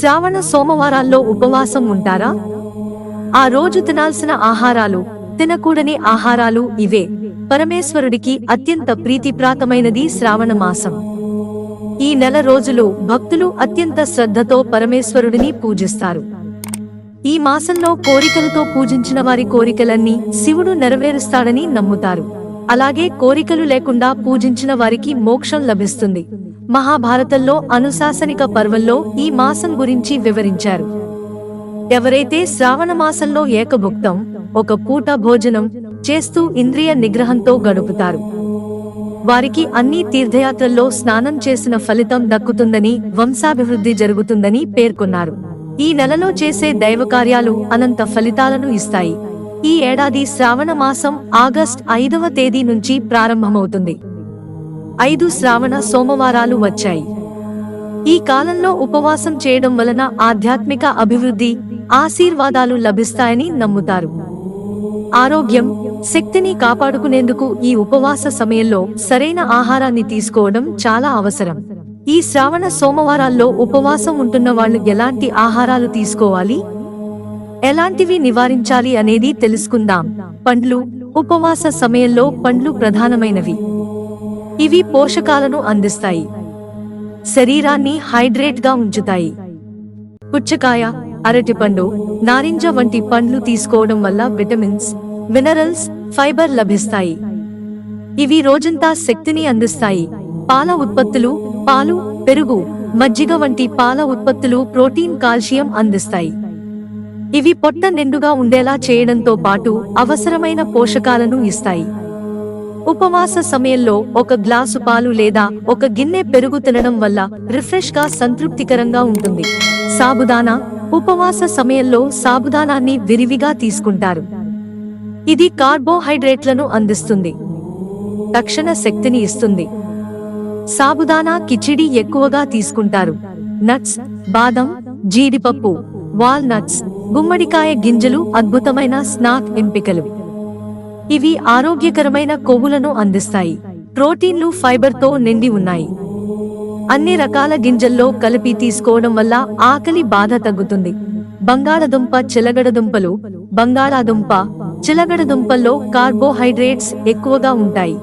శ్రావణ సోమవారాల్లో ఉపవాసం ఉంటారా? ఆ రోజు తినాల్సిన ఆహారాలు తినకూడని ఆహారాలు ఇవే. పరమేశ్వరుడికి అత్యంత ప్రీతిప్రాతమైనది శ్రావణ మాసం. ఈ నెల రోజులు భక్తులు అత్యంత శ్రద్ధతో పరమేశ్వరుడిని పూజిస్తారు. ఈ మాసంలో కోరికలతో పూజించిన వారి కోరికలన్నీ శివుడు నెరవేరుస్తాడని నమ్ముతారు. అలాగే కోరికలు లేకుండా పూజించిన వారికి మోక్షం లభిస్తుంది. మహాభారతంలో అనుశాసనిక పర్వంలో ఈ మాసం గురించి వివరించారు. ఎవరైతే శ్రావణ మాసంలో ఏకభుక్తం ఒక పూట భోజనం చేస్తూ ఇంద్రియ నిగ్రహంతో గడుపుతారు. వారికి అన్ని తీర్థయాత్రల్లో స్నానం చేసిన ఫలితం దక్కుతుందని వంశాభివృద్ధి జరుగుతుందని పేర్కొన్నారు. ఈ నెలలో చేసే దైవ కార్యాలు అనంత ఫలితాలను ఇస్తాయి. ఈ ఏడాది శ్రావణ మాసం ఆగస్ట్ ఐదవ తేదీ నుంచి ప్రారంభమవుతుంది. ఐదు శ్రావణ సోమవారాలు వచ్చాయి. ఈ కాలంలో ఉపవాసం చేయడం వలన ఆధ్యాత్మిక అభివృద్ధి ఆశీర్వాదాలు లభిస్తాయని నమ్ముతారు. ఆరోగ్యం శక్తిని కాపాడుకునేందుకు ఈ ఉపవాస సమయంలో సరైన ఆహారాన్ని తీసుకోవడం చాలా అవసరం. ఈ శ్రావణ సోమవారాల్లో ఉపవాసం ఉంటున్న వాళ్ళు ఎలాంటి ఆహారాలు తీసుకోవాలి? ఎలాంటివి నివారించాలి అనేది తెలుసుకుందాం. పండ్లు ఉపవాస సమయంలో పండ్లు ప్రధానమైనవి. ఇవి పోషకాలను అందిస్తాయి. శరీరాన్ని హైడ్రేట్గా ఉంచుతాయి. పుచ్చకాయ అరటిపండు నారింజ వంటి పండ్లు తీసుకోవడం వల్ల విటమిన్స్ మినరల్స్ ఫైబర్ లభిస్తాయి. ఇవి రోజంతా శక్తిని అందిస్తాయి. పాల ఉత్పత్తులు పాలు పెరుగు మజ్జిగ వంటి పాల ఉత్పత్తులు ప్రోటీన్ కాల్షియం అందిస్తాయి. ఇవి పొట్ట నిండుగా ఉండేలా చేయడంతో పాటు అవసరమైన పోషకాలను ఇస్తాయి. ఉపవాస సమయంలో ఒక గ్లాసు పాలు లేదా ఒక గిన్నె పెరుగు తినడం వల్ల రిఫ్రెష్గా సంతృప్తికరంగా ఉంటుంది. సాబుదానా ఉపవాస సమయంలో సాబుదానాన్ని విరివిగా తీసుకుంటారు. ఇది కార్బోహైడ్రేట్లను అందిస్తుంది. తక్షణ శక్తిని ఇస్తుంది. సాబుదానా కిచిడి ఎక్కువగా తీసుకుంటారు. నట్స్ బాదం జీడిపప్పు వాల్నట్స్ గుమ్మడికాయ గింజలు అద్భుతమైన స్నాక్ ఎంపికలు. ఇవి ఆరోగ్యకరమైన కొవ్వులను అందిస్తాయి. ప్రోటీన్లు ఫైబర్తో నిండి ఉన్నాయి. అన్ని రకాల గింజల్లో కలిపి తీసుకోవడం వల్ల ఆకలి బాధ తగ్గుతుంది. బంగాళదుంప చిలగడదుంపలు బంగాళాదుంప చిలగడదుంపల్లో కార్బోహైడ్రేట్స్ ఎక్కువగా ఉంటాయి.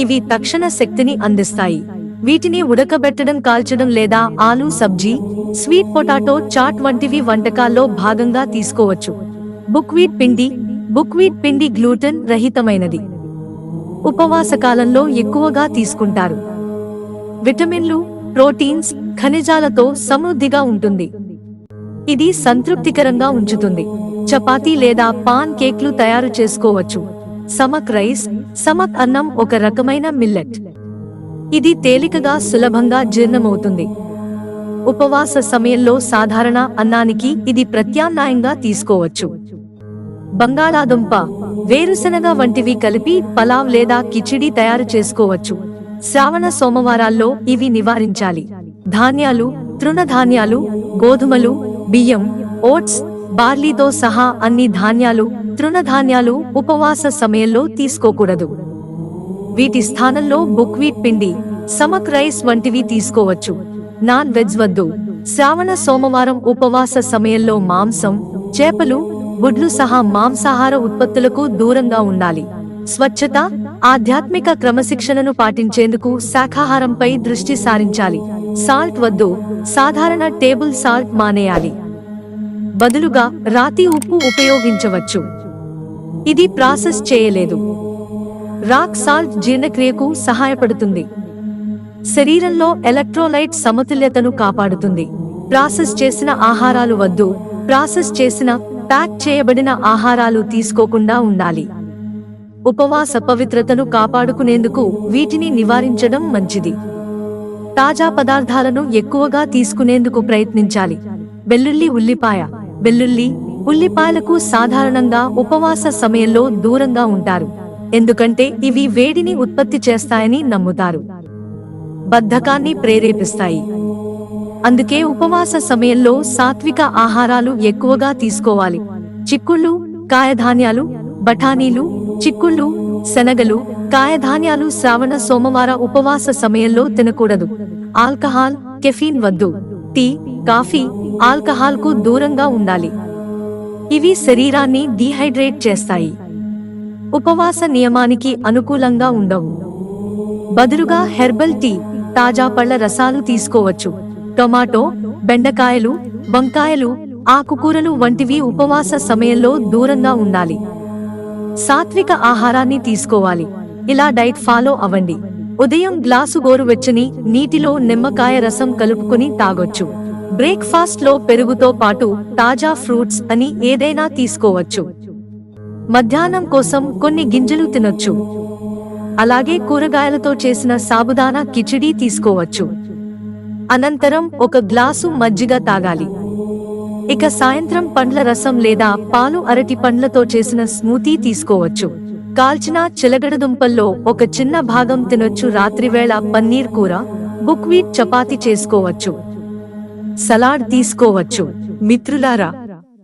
ఇవి తక్షణ శక్తిని అందిస్తాయి. వీటిని ఉడకబెట్టడం కాల్చడం లేదా ఆలు సబ్జీ స్వీట్ పొటాటో చాట్ వంటివి వంటకాల్లో భాగంగా తీసుకోవచ్చు. బుక్వీట్ పిండి బుక్వీట్ పిండి గ్లూటెన్ రహితమైనది. ఉపవాస కాలంలో ఎక్కువగా తీసుకుంటారు. విటమిన్లు ప్రోటీన్స్ ఖనిజాలతో సమృద్ధిగా ఉంటుంది. ఇది సంతృప్తికరంగా ఉంచుతుంది. చపాతీ లేదా పాన్ కేక్లు తయారు చేసుకోవచ్చు. సమక్ రైస్ సమక్ అన్నం ఒక రకమైన మిల్లెట్. ఇది తేలికగా సులభంగా జీర్ణమవుతుంది. ఉపవాస సమయంలో సాధారణ అన్నానికి ఇది ప్రత్యామ్నాయంగా తీసుకోవచ్చు. బంగాళాదుంప వేరుశనగ వంటివి కలిపి పలావ్ లేదా కిచిడి తయారు చేసుకోవచ్చు. శ్రావణ సోమవారాల్లో ఇవి నివారించాలి. ధాన్యాలు తృణధాన్యాలు గోధుమలు బియ్యం ఓట్స్ బార్లీతో సహా అన్ని ధాన్యాలు తృణధాన్యాలు ఉపవాస సమయంలో తీసుకోకూడదు. వీటి స్థానంలో బుక్వీట్ పిండి సమక్ రైస్ వంటివి తీసుకోవచ్చు. నాన్ వెజ్ వద్దు. శ్రావణ సోమవారం ఉపవాస సమయంలో మాంసం చేపలు గుడ్లు సహా మాంసాహార ఉత్పత్తులకు దూరంగా ఉండాలి. స్వచ్ఛత ఆధ్యాత్మిక క్రమశిక్షణను పాటించేందుకు శాఖాహారంపై దృష్టి సారించాలి. సాల్ట్ వద్దు. సాధారణ టేబుల్ సాల్ట్ మానేయాలి. బదులుగా రాతి ఉప్పు ఉపయోగించవచ్చు. ఇది ప్రాసెస్ చేయలేదు. రాక్ సాల్ట్ జీర్ణక్రియకు సహాయపడుతుంది. శరీరంలో ఎలక్ట్రోలైట్ సమతుల్యతను కాపాడుతుంది. ప్రాసెస్ చేసిన ఆహారాలు వద్దు ప్రాసెస్ చేసిన ప్యాక్ చేయబడిన ఆహారాలు తీసుకోకుండా ఉండాలి. ఉపవాస పవిత్రతను కాపాడుకునేందుకు వీటిని నివారించడం మంచిది. తాజా పదార్థాలను ఎక్కువగా తీసుకునేందుకు ప్రయత్నించాలి. వెల్లుల్లి ఉల్లిపాయ. వెల్లుల్లి ఉల్లిపాయలకు సాధారణంగా ఉపవాస సమయంలో దూరంగా ఉంటారు. ఎందుకంటే ఇవి వేడిని ఉత్పత్తి చేస్తాయని నమ్ముతారు. బద్ధకాన్ని ప్రేరేపిస్తాయి. అందుకే ఉపవాస సమయంలో సాత్విక ఆహారాలు ఎక్కువగా తీసుకోవాలి. చిక్కుళ్ళు కాయధాన్యాలు బఠానీలు చిక్కుళ్ళు శనగలు కాయధాన్యాలు శ్రావణ సోమవార ఉపవాస సమయంలో తినకూడదు. ఆల్కహాల్ కెఫీన్ వద్దు. టీ కాఫీ ఆల్కహాల్కు దూరంగా ఉండాలి. ఇవి శరీరాన్ని డీహైడ్రేట్ చేస్తాయి. ఉపవాస నియమానికి అనుకూలంగా ఉండవు. బదులుగా హెర్బల్ టీ తాజా పళ్ళ రసాలు తీసుకోవచ్చు. టొమాటో బెండకాయలు వంకాయలు ఆకుకూరలు వంటివి ఉపవాస సమయంలో దూరంగా ఉండాలి. సాత్విక ఆహారాన్ని తీసుకోవాలి. ఇలా డైట్ ఫాలో అవ్వండి. ఉదయం గ్లాసు గోరువెచ్చని నీటిలో నిమ్మకాయ రసం కలుపుకుని తాగొచ్చు. బ్రేక్ఫాస్ట్లో పెరుగుతో పాటు తాజా ఫ్రూట్స్ అని ఏదైనా తీసుకోవచ్చు. మధ్యాహ్నం కోసం కొన్ని గింజలు తినొచ్చు. అలాగే కూరగాయలతో చేసిన సాబుదానా కిచిడీ తీసుకోవచ్చు. అనంతరం ఒక గ్లాసు మజ్జిగ తాగాలి. ఇక సాయంత్రం పండ్ల రసం లేదా పాలు అరటి పండ్లతో చేసిన స్మూతీ తీసుకోవచ్చు. కాల్చిన చిలగడదుంపల్లో ఒక చిన్న భాగం తినొచ్చు. రాత్రివేళ పన్నీర్ కూర బుక్వీట్ చపాతి చేసుకోవచ్చు. సలాడ్ తీసుకోవచ్చు. మిత్రులారా